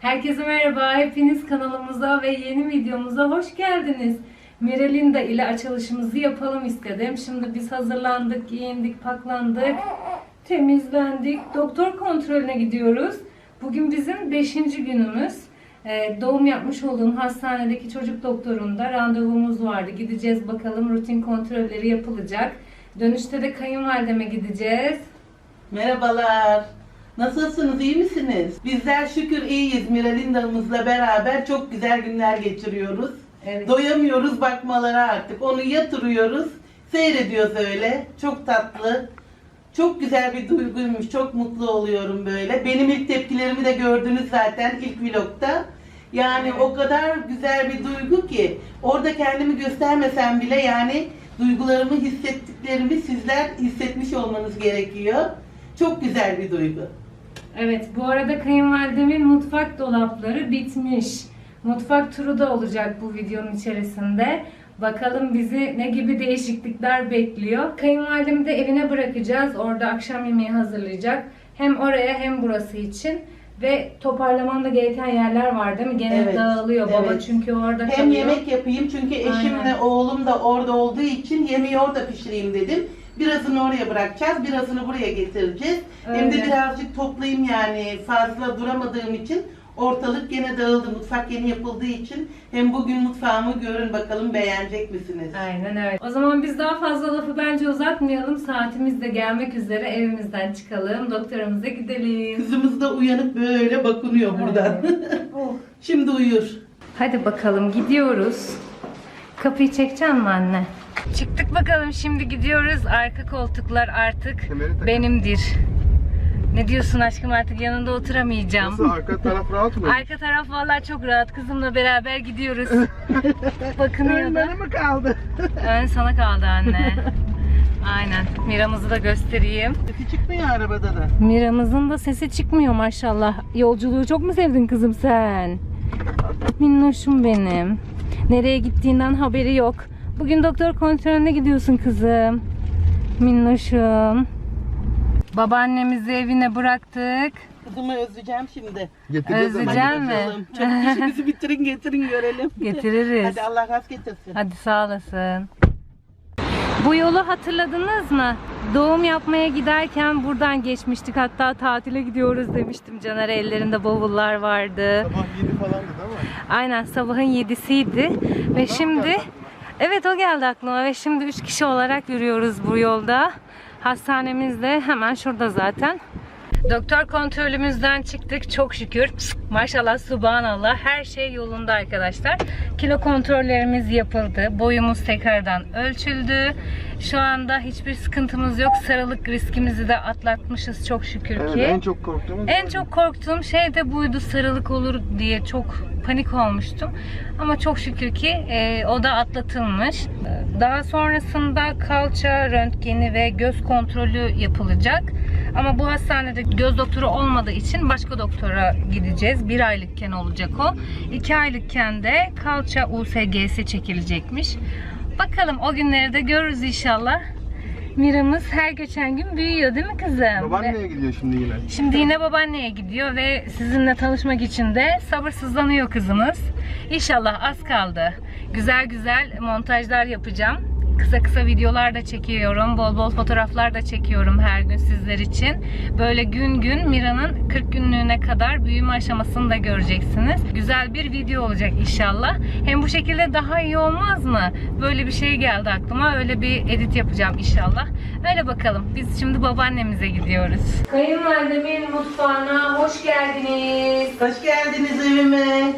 Herkese merhaba. Hepiniz kanalımıza ve yeni videomuza hoş geldiniz. Miralinda ile açılışımızı yapalım istedim. Şimdi biz hazırlandık, giyindik, paklandık, temizlendik. Doktor kontrolüne gidiyoruz. Bugün bizim 5. günümüz. Ee, doğum yapmış olduğum hastanedeki çocuk doktorunda randevumuz vardı. Gideceğiz bakalım rutin kontrolleri yapılacak. Dönüşte de kayınvalideme gideceğiz. Merhabalar. Nasılsınız, iyi misiniz? Bizler şükür iyiyiz. Miralinda'mızla beraber çok güzel günler geçiriyoruz. Evet. Doyamıyoruz bakmalara artık. Onu yatırıyoruz, seyrediyoruz öyle. Çok tatlı. Çok güzel bir duyguymuş. Çok mutlu oluyorum böyle. Benim ilk tepkilerimi de gördünüz zaten ilk vlogta. Yani o kadar güzel bir duygu ki orada kendimi göstermesem bile yani duygularımı hissettiklerimi sizler hissetmiş olmanız gerekiyor. Çok güzel bir duygu. Evet, bu arada kayınvalidemin mutfak dolapları bitmiş. Mutfak turu da olacak bu videonun içerisinde. Bakalım bizi ne gibi değişiklikler bekliyor. Kayınvalidemi de evine bırakacağız. Orada akşam yemeği hazırlayacak. Hem oraya hem burası için. Ve toparlamam da gereken yerler var değil mi? Gene Evet, dağılıyor baba evet. çünkü orada Hem kalıyor. yemek yapayım çünkü eşimle Aynen. oğlum da orada olduğu için yemeği orada pişireyim dedim. Birazını oraya bırakacağız, birazını buraya getireceğiz. Hem de Öyle. birazcık toplayayım yani fazla duramadığım için ortalık gene dağıldı. Mutfak yeni yapıldığı için hem bugün mutfağımı görün bakalım beğenecek misiniz? Aynen öyle. O zaman biz daha fazla lafı bence uzatmayalım. Saatimiz de gelmek üzere evimizden çıkalım. Doktorumuza gidelim. Kızımız da uyanıp böyle bakınıyor buradan. Oh. Şimdi uyur. Hadi bakalım gidiyoruz. Kapıyı çekeceğim mi anne? Çıktık bakalım şimdi gidiyoruz. Arka koltuklar artık Kemeri benimdir. Ne diyorsun aşkım artık yanında oturamayacağım. Nasıl arka taraf rahat mı? Arka taraf vallahi çok rahat. Kızımla beraber gidiyoruz. Bakınıyor da. mı kaldı? Ön sana kaldı anne. Aynen. Miramızı da göstereyim. Sesi çıkmıyor arabada da. Miramızın da sesi çıkmıyor maşallah. Yolculuğu çok mu sevdin kızım sen? Minnoşum benim. Nereye gittiğinden haberi yok. Bugün doktor kontrolüne gidiyorsun kızım. Minnoşum. Babaannemizi evine bıraktık. Kızımı özleyeceğim şimdi. Getireceğiz. Özleyeceğim mi? Bakalım. Çok işimizi bitirin getirin görelim. Getiririz. Hadi Allah rast getirsin. Hadi sağ olasın. Bu yolu hatırladınız mı? Doğum yapmaya giderken buradan geçmiştik. Hatta tatile gidiyoruz demiştim. Caner ellerinde bavullar vardı. Sabah 7 falandı değil mi? Aynen sabahın yedisiydi. Ve şimdi evet o geldi aklıma ve şimdi üç kişi olarak yürüyoruz bu yolda. Hastanemiz de hemen şurada zaten. Doktor kontrolümüzden çıktık çok şükür. Maşallah subhanallah her şey yolunda arkadaşlar. Kilo kontrollerimiz yapıldı. Boyumuz tekrardan ölçüldü. Şu anda hiçbir sıkıntımız yok. Sarılık riskimizi de atlatmışız çok şükür Evet, ki. en çok korktuğumuz En çok korktuğum şey de buydu sarılık olur diye çok panik olmuştum. Ama çok şükür ki e, o da atlatılmış. Daha sonrasında kalça röntgeni ve göz kontrolü yapılacak. Ama bu hastanede göz doktoru olmadığı için başka doktora gideceğiz. Bir aylıkken olacak o. İki aylıkken de kalça USG'si çekilecekmiş. Bakalım o günleri de görürüz inşallah. Miramız her geçen gün büyüyor değil mi kızım? Babaanneye gidiyor şimdi yine. Şimdi yine babaanneye gidiyor ve sizinle tanışmak için de sabırsızlanıyor kızımız. İnşallah az kaldı. Güzel güzel montajlar yapacağım. Kısa kısa videolar da çekiyorum. Bol bol fotoğraflar da çekiyorum her gün sizler için. Böyle gün gün Mira'nın 40 günlüğüne kadar büyüme aşamasını da göreceksiniz. Güzel bir video olacak inşallah. Hem bu şekilde daha iyi olmaz mı? Böyle bir şey geldi aklıma. Öyle bir edit yapacağım inşallah. Öyle bakalım. Biz şimdi babaannemize gidiyoruz. Kayınvalidemin mutfağına hoş geldiniz. Hoş geldiniz evime.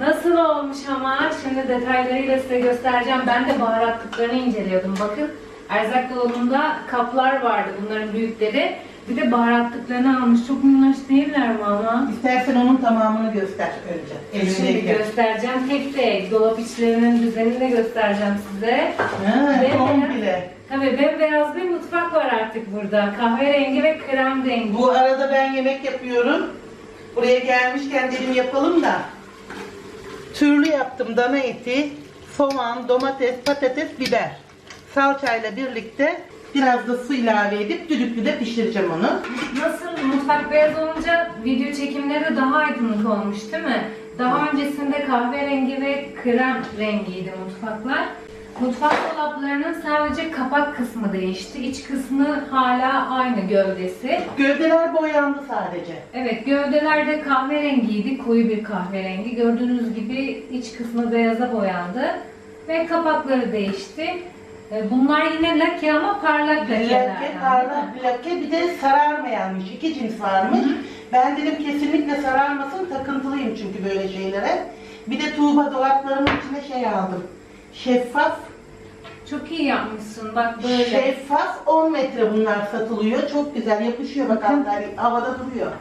Nasıl olmuş ama şimdi detaylarıyla size göstereceğim. Ben de baharatlıklarını inceliyordum. Bakın erzak dolabında kaplar vardı bunların büyükleri. Bir de baharatlıklarını almış. Çok minnoş değiller mi ama? İstersen onun tamamını göster önce. Şimdi Elindeyken. göstereceğim tek tek. Dolap içlerinin düzenini de göstereceğim size. Ha, Ve- komple. Tabii bembeyaz bir mutfak var artık burada. Kahverengi ve krem rengi. Bu arada ben yemek yapıyorum. Buraya gelmişken dedim yapalım da. Türlü yaptım dana eti, soğan, domates, patates, biber. Salçayla birlikte Biraz da su ilave edip düdüklüde pişireceğim onu. Nasıl mutfak beyaz olunca video çekimleri de daha aydınlık olmuş değil mi? Daha öncesinde kahverengi ve krem rengiydi mutfaklar. Mutfak dolaplarının sadece kapak kısmı değişti. İç kısmı hala aynı gövdesi. Gövdeler boyandı sadece. Evet gövdelerde kahverengiydi, koyu bir kahverengi. Gördüğünüz gibi iç kısmı beyaza boyandı. Ve kapakları değişti. E, Bunlar yine lake ama parlak lakelerden. Lake, parlak lake bir de sararmayanmış. İki cins varmış. Ben dedim kesinlikle sararmasın. Takıntılıyım çünkü böyle şeylere. Bir de tuğba dolaplarımın içine şey aldım. Şeffaf. Çok iyi yapmışsın bak böyle. Şeffaf 10 metre bunlar satılıyor. Çok güzel yapışıyor bak Bakın. hatta havada duruyor.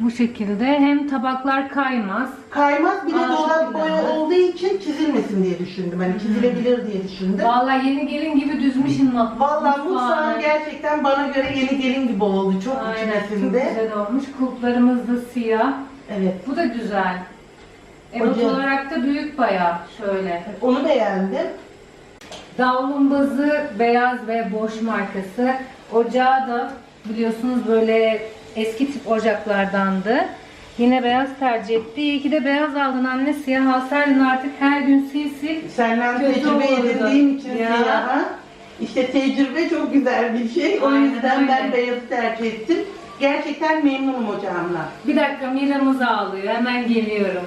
Bu şekilde hem tabaklar kaymaz. Kaymaz bir de Aa, çok dolap güzel. boya olduğu için çizilmesin diye düşündüm. Hani çizilebilir diye düşündüm. Vallahi yeni gelin gibi düzmüşsün bak. Vallahi mutfağım gerçekten bana göre yeni gelin gibi oldu. Çok Aynen çok güzel olmuş. Kulplarımız da siyah. Evet. Bu da güzel. Hocam. olarak da büyük bayağı şöyle. Onu beğendim. Davlumbazı beyaz ve boş markası. Ocağı da biliyorsunuz böyle eski tip ocaklardandı. Yine beyaz tercih etti. İyi ki de beyaz aldın anne. Siyah alsaydın artık her gün sil sil. Senden Kötü tecrübe olurdu. edindiğim için Ya. siyaha. İşte tecrübe çok güzel bir şey. O Aynen yüzden ben öyle. beyazı tercih ettim. Gerçekten memnunum ocağımla. Bir dakika Mira'mız ağlıyor. Hemen geliyorum.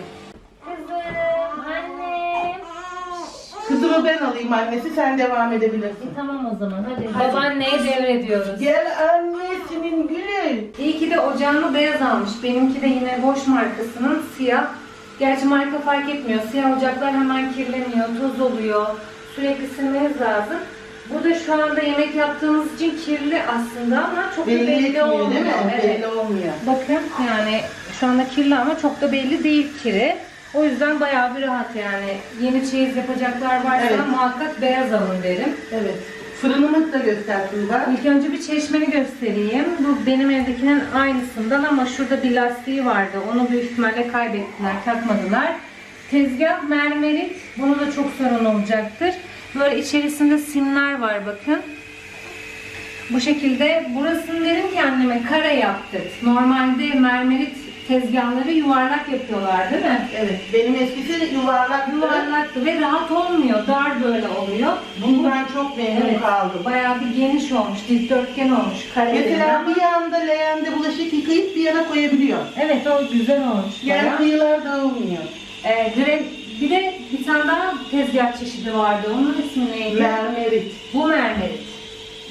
Kızımı ben alayım annesi, sen devam edebilirsin. Tamam o zaman hadi. Hadi. Babaanneye devrediyoruz. Gel annesinin gülü. İyi ki de ocağını beyaz almış. Benimki de yine boş markasının siyah. Gerçi marka fark etmiyor. Siyah ocaklar hemen kirleniyor, toz oluyor. Sürekli silmeniz lazım. Burada şu anda yemek yaptığımız için kirli aslında ama çok da Belli belli etmiyor olmuyor. değil mi? Evet. Belli olmuyor. Bakın yani şu anda kirli ama çok da belli değil kiri. O yüzden bayağı bir rahat yani. Yeni çeyiz yapacaklar varsa Evet. muhakkak beyaz alın derim. Evet. Fırınımı da göster Tuğba. İlk önce bir çeşmeni göstereyim. Bu benim evdekinin aynısından ama şurada bir lastiği vardı. Onu büyük ihtimalle kaybettiler, takmadılar. Tezgah mermerit. Bunu da çok sorun olacaktır. Böyle içerisinde simler var bakın. Bu şekilde burasını dedim ki anneme kare yaptık. Normalde mermerit tezgahları yuvarlak yapıyorlar değil mi? Evet. Benim eskisi yuvarlak. Yuvarlaktı ve rahat olmuyor. Dar böyle oluyor. Bundan çok memnun Evet, kaldım. bayağı bir geniş olmuş, dikdörtgen olmuş. Kare Mesela bir yanda leğende bulaşık yıkayıp bir yana koyabiliyor. Evet o güzel olmuş. Yani bayağı. kıyılar dağılmıyor. Ee, gre- bir de bir tane daha tezgah çeşidi vardı. Onun ismi neydi? Mermerit. Bu mermerit.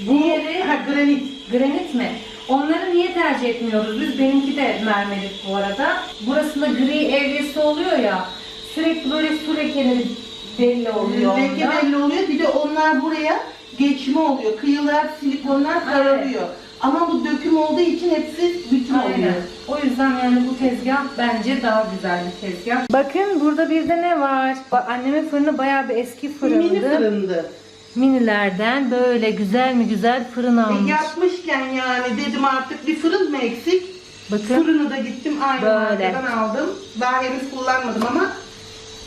Bu Diğeri ha, granit. granit mi? Onları niye tercih etmiyoruz biz? Benimki de mermerit bu arada. Burasında gri evresi oluyor ya. Sürekli böyle su lekeleri belli oluyor Leke onda. belli oluyor. Bir de onlar buraya geçme oluyor. Kıyılar, silikonlar kararıyor. Ama bu döküm olduğu için hepsi bütün oluyor. Aynen. O yüzden yani bu tezgah bence daha güzel bir tezgah. Bakın burada bir de ne var? Annemin fırını bayağı bir eski fırındı. Mini fırındı. Minilerden böyle güzel mi güzel fırın E, almış. yapmışken yani dedim artık bir fırın mı eksik? Bakın Fırını da gittim aynı Böyle. markadan aldım. Daha henüz kullanmadım ama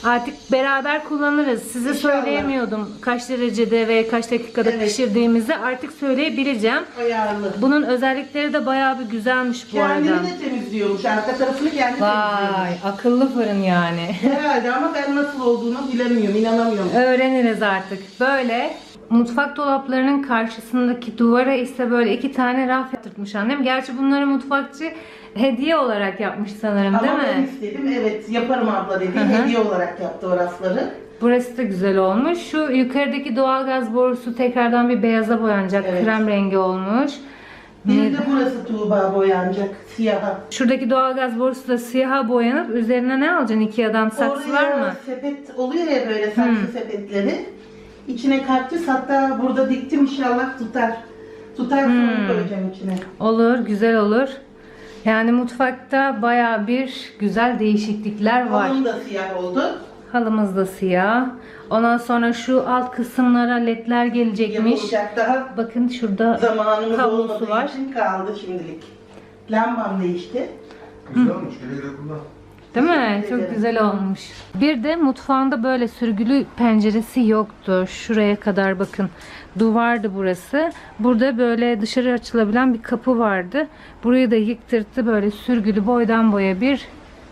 artık beraber kullanırız. Size İnşallah. söyleyemiyordum kaç derecede ve kaç dakikada Evet. pişirdiğimizi artık söyleyebileceğim. ayarlı. Bunun özellikleri de bayağı bir güzelmiş bu Kendini arada. de temizliyormuş. Arka tarafını kendi Vay temizliyormuş. akıllı fırın yani. Herhalde ama ben nasıl olduğunu bilemiyorum, inanamıyorum. Öğreniriz artık. Böyle mutfak dolaplarının karşısındaki duvara ise böyle iki tane raf yaptırmış annem. Gerçi bunları mutfakçı hediye olarak yapmış sanırım değil Ama ben mi? istedim, evet yaparım abla dedi. Hı hı. Hediye olarak yaptı o rafları. Burası da güzel olmuş. Şu yukarıdaki doğalgaz borusu tekrardan bir beyaza boyanacak. Evet. Krem rengi olmuş. Bir de burası Tuğba boyanacak, siyaha. Şuradaki doğalgaz borusu da siyaha boyanıp üzerine ne alacaksın Ikea'dan saksı var Oraya mı? sepet oluyor ya böyle saksı Hı. sepetleri. İçine kaktüs hatta burada diktim inşallah tutar. Tutar sonra Hmm. koyacağım içine. Olur, güzel olur. Yani mutfakta baya bir güzel değişiklikler var. Halım da siyah oldu. Halımız da siyah. Ondan sonra şu alt kısımlara ledler gelecekmiş. Yapılacak daha Bakın şurada zamanımız Kablosu olmadığı var. için kaldı şimdilik. Lambam değişti. Güzel olmuş. Güle güle kullan. Değil mi? Çok güzel olmuş. Bir de mutfağında böyle sürgülü penceresi yoktu. Şuraya kadar bakın. Duvardı burası. Burada böyle dışarı açılabilen bir kapı vardı. Burayı da yıktırttı. Böyle sürgülü boydan boya bir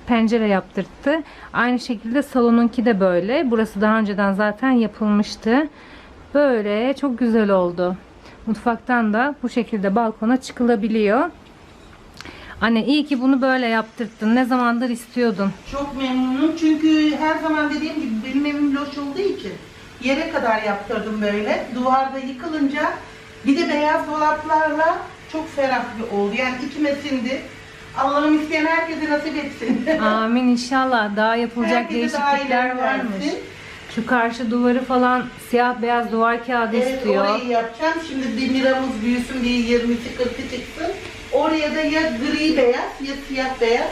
pencere yaptırttı. Aynı şekilde salonunki de böyle. Burası daha önceden zaten yapılmıştı. Böyle çok güzel oldu. Mutfaktan da bu şekilde balkona çıkılabiliyor. Anne iyi ki bunu böyle yaptırttın. Ne zamandır istiyordun. Çok memnunum çünkü her zaman dediğim gibi benim evim loş olduğu için yere kadar yaptırdım böyle. Duvarda yıkılınca bir de beyaz dolaplarla çok ferah bir oldu. Yani içime sindi. Allah'ım isteyen herkese nasip etsin. Amin inşallah. Daha yapılacak Herkese daha değişiklikler ileri varmış. versin. Şu karşı duvarı falan siyah beyaz duvar kağıdı Evet istiyor. orayı yapacağım. Şimdi demiramız büyüsün diye 20'si 40'ı çıksın. Oraya da ya gri beyaz ya siyah beyaz.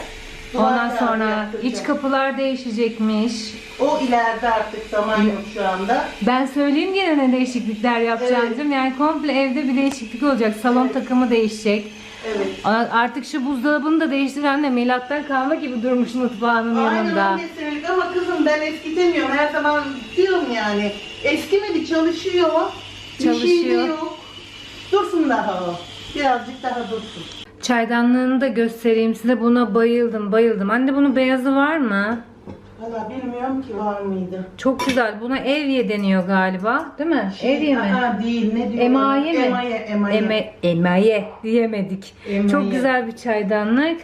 duvar Ondan kağıdı sonra yaptıracağım. iç kapılar değişecekmiş. O ileride artık zaman yok şu anda. Ben söyleyeyim gene ne değişiklikler yapacağım Evet. Yani komple evde bir değişiklik olacak. Salon takımı değişecek. Evet. Artık şu buzdolabını da değiştir anne. Milattan kalma gibi durmuş mutfağının yanında. Aynen öyle söyledik ama kızım ben eskitemiyorum. Her zaman diyorum yani. Eskimedi çalışıyor. Bir şey de Çalışıyor. yok. Dursun daha o. Birazcık daha dursun. Çaydanlığını da göstereyim size. Buna bayıldım bayıldım. Anne bunun beyazı var mı? Valla bilmiyorum ki var mıydı. Çok güzel. Buna evye deniyor galiba. Değil mi? evye mi? Aa, değil ne diyor? Emaye mi? Emaye, emaye. Eme, emaye diyemedik. Emaye. Çok güzel bir çaydanlık.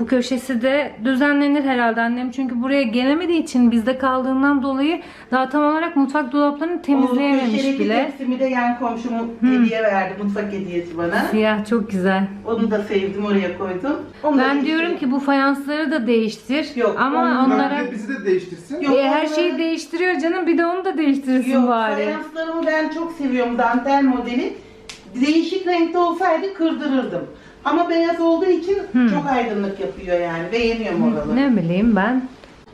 Bu köşesi de düzenlenir herhalde annem. Çünkü buraya gelemediği için bizde kaldığından dolayı daha tam olarak mutfak dolaplarını temizleyememiş bile. tepsimi de yan komşum hediye verdi. Mutfak hediyesi bana. Siyah çok güzel. Onu da sevdim oraya koydum. Onu da Ben değiştirdim. diyorum ki bu fayansları da değiştir. Yok, Ama onu- onlara de bizi de değiştirsin. Yok, E, her onları- şeyi değiştiriyor canım. Bir de onu da değiştirirsin Yok, bari. fayanslarımı ben çok seviyorum dantel modeli. Değişik renkte olsaydı kırdırırdım. Ama beyaz olduğu için çok aydınlık yapıyor yani. Beğeniyorum oraları. Ne bileyim ben.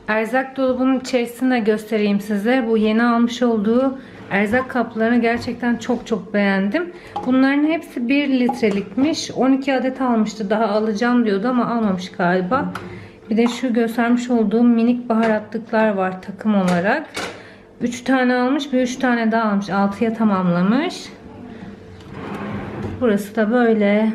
Erzak dolabının içerisini de göstereyim size. Bu yeni almış olduğu erzak kaplarını gerçekten çok çok beğendim. Bunların hepsi 1 litrelikmiş. 12 adet almıştı. Daha alacağım diyordu ama almamış galiba. Bir de şu göstermiş olduğum minik baharatlıklar var takım olarak. 3 tane almış bir 3 tane daha almış. 6'ya tamamlamış. Burası da böyle.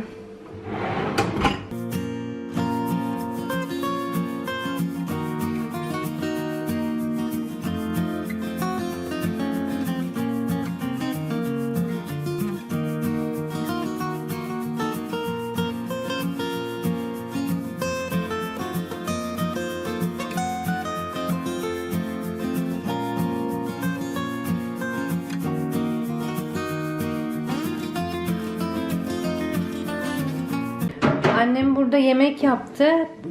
Annem burada yemek yaptı.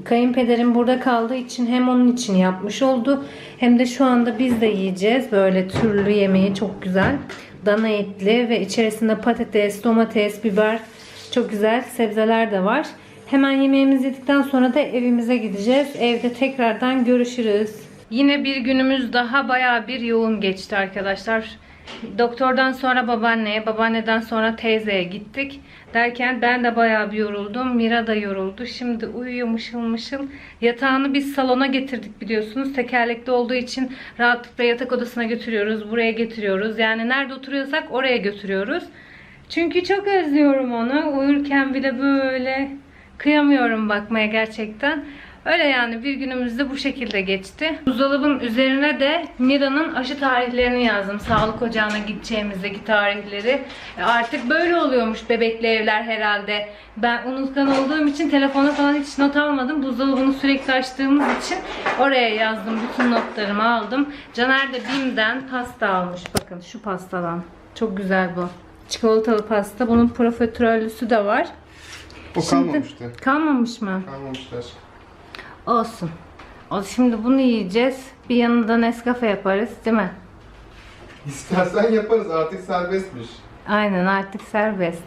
Kayınpederim burada kaldığı için hem onun için yapmış oldu hem de şu anda biz de yiyeceğiz. Böyle türlü yemeği çok güzel. Dana etli ve içerisinde patates, domates, biber çok güzel sebzeler de var. Hemen yemeğimizi yedikten sonra da evimize gideceğiz. Evde tekrardan görüşürüz. Yine bir günümüz daha bayağı bir yoğun geçti arkadaşlar. Doktordan sonra babaanneye, babaanneden sonra teyzeye gittik. Derken ben de bayağı bir yoruldum. Mira da yoruldu. Şimdi uyuyor mışıl mışıl. Yatağını biz salona getirdik biliyorsunuz. Tekerlekli olduğu için rahatlıkla yatak odasına götürüyoruz. Buraya getiriyoruz. Yani nerede oturuyorsak oraya götürüyoruz. Çünkü çok özlüyorum onu. Uyurken bile böyle kıyamıyorum bakmaya gerçekten. Öyle yani bir günümüz de bu şekilde geçti. Buzdolabın üzerine de Mira'nın aşı tarihlerini yazdım. Sağlık ocağına gideceğimizdeki tarihleri. E Artık böyle oluyormuş bebekli evler herhalde. Ben unutkan olduğum için telefona falan hiç not almadım. Buzdolabını sürekli açtığımız için oraya yazdım. Bütün notlarımı aldım. Caner de Bim'den pasta almış. Bakın şu pastadan. Çok güzel bu. Çikolatalı pasta. Bunun profiterollüsü de var. O kalmamıştı. Kalmamış mı? Kalmamışlar. Olsun. O şimdi bunu yiyeceğiz. Bir yanında Nescafe yaparız, değil mi? İstersen yaparız artık serbestmiş. Aynen artık serbest.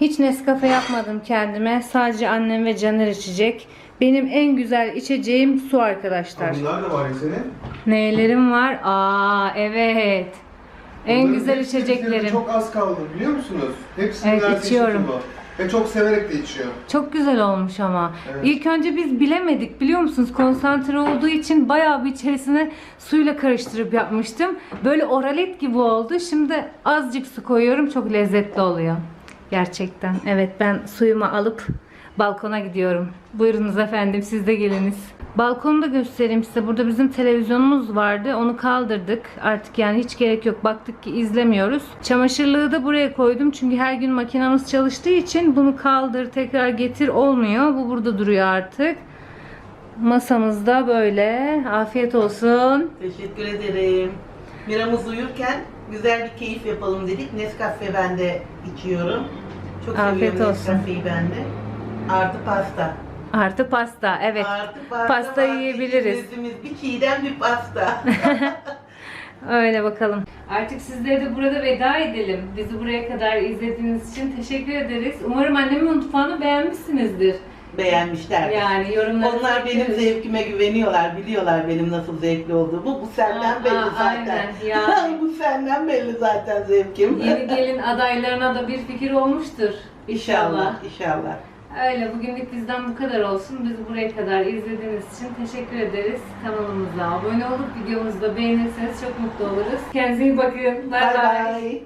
Hiç Nescafe yapmadım kendime. Sadece annem ve Caner içecek. Benim en güzel içeceğim su arkadaşlar. Bunlar da var ya senin. Neylerim var? Aa evet. En Bunların güzel içeceklerim. Çok az kaldı biliyor musunuz? Hepsinin Evet, neredeyse içiyorum. bu. Ve çok severek de içiyor. Çok güzel olmuş ama. Evet. İlk önce biz bilemedik biliyor musunuz? Konsantre olduğu için bayağı bir içerisine suyla karıştırıp yapmıştım. Böyle oralet gibi oldu. Şimdi azıcık su koyuyorum. Çok lezzetli oluyor. Gerçekten. Evet ben suyumu alıp balkona gidiyorum. Buyurunuz efendim siz de geliniz. Balkonu da göstereyim size. Burada bizim televizyonumuz vardı. Onu kaldırdık. Artık yani hiç gerek yok. Baktık ki izlemiyoruz. Çamaşırlığı da buraya koydum. Çünkü her gün makinamız çalıştığı için bunu kaldır tekrar getir olmuyor. Bu burada duruyor artık. Masamızda böyle. Afiyet olsun. Teşekkür ederim. Miramız uyurken güzel bir keyif yapalım dedik. Nescafe ben de içiyorum. Çok Afiyet seviyorum olsun. Nescafe'yi ben de. Artı pasta. Artı pasta. Evet. Artı pasta, Pasta var. yiyebiliriz. İkimizimiz Bir çiğdem bir pasta. Öyle bakalım. Artık sizlere de burada veda edelim. Bizi buraya kadar izlediğiniz için teşekkür ederiz. Umarım annemin mutfağını beğenmişsinizdir. Beğenmişler. Yani yorumlarınızı Onlar benim zevkime güveniyorlar. Biliyorlar benim nasıl zevkli olduğumu. Bu senden Aa, belli aa, zaten. aynen, yani. Bu senden belli zaten zevkim. Yeni gelin adaylarına da bir fikir olmuştur. İnşallah, inşallah. Öyle bugünlük bizden bu kadar olsun. Bizi buraya kadar izlediğiniz için teşekkür ederiz. Kanalımıza abone olup videomuzu da beğenirseniz çok mutlu oluruz. Kendinize iyi bakın. Bay. bay.